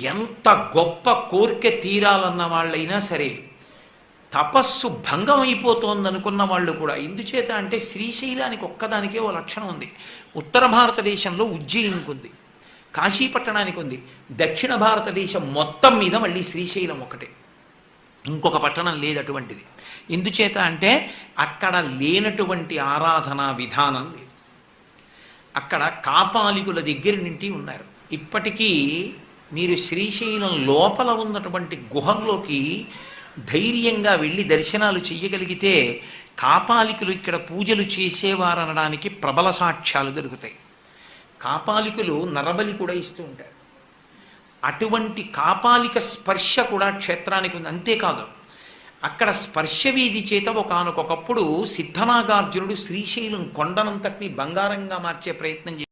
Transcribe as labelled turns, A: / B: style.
A: ఎంత గొప్ప కోరిక తీరాలన్న వాళ్ళైనా సరే తపస్సు భంగం అయిపోతోంది అనుకున్న వాళ్ళు కూడా ఎందుచేత అంటే శ్రీశైలానికి ఒక్కదానికే ఓ లక్షణం ఉంది. ఉత్తర భారతదేశంలో ఉజ్జయినికి ఉంది కాశీపట్టణానికి ఉంది దక్షిణ భారతదేశం మొత్తం మీద మళ్ళీ శ్రీశైలం ఒకటే ఇంకొక పట్టణం లేదు అటువంటిది. ఎందుచేత అంటే అక్కడ లేనటువంటి ఆరాధనా విధానం లేదు. అక్కడ కాపాలికుల దగ్గర నుండి ఉన్నారు. ఇప్పటికీ మీరు శ్రీశైలం లోపల ఉన్నటువంటి గుహల్లోకి ధైర్యంగా వెళ్ళి దర్శనాలు చెయ్యగలిగితే కాపాలికులు ఇక్కడ పూజలు చేసేవారనడానికి ప్రబల సాక్ష్యాలు దొరుకుతాయి. కాపాలికులు నరబలి కూడా ఇస్తూ ఉంటారు. అటువంటి కాపాలిక స్పర్శ కూడా క్షేత్రానికి ఉంది. అంతేకాదు అక్కడ స్పర్శ వీధి చేత ఒకనకొకప్పుడు సిద్ధనాగార్జునుడు శ్రీశైలం కొండనంతటిని బంగారంగా మార్చే ప్రయత్నం చేశాడు.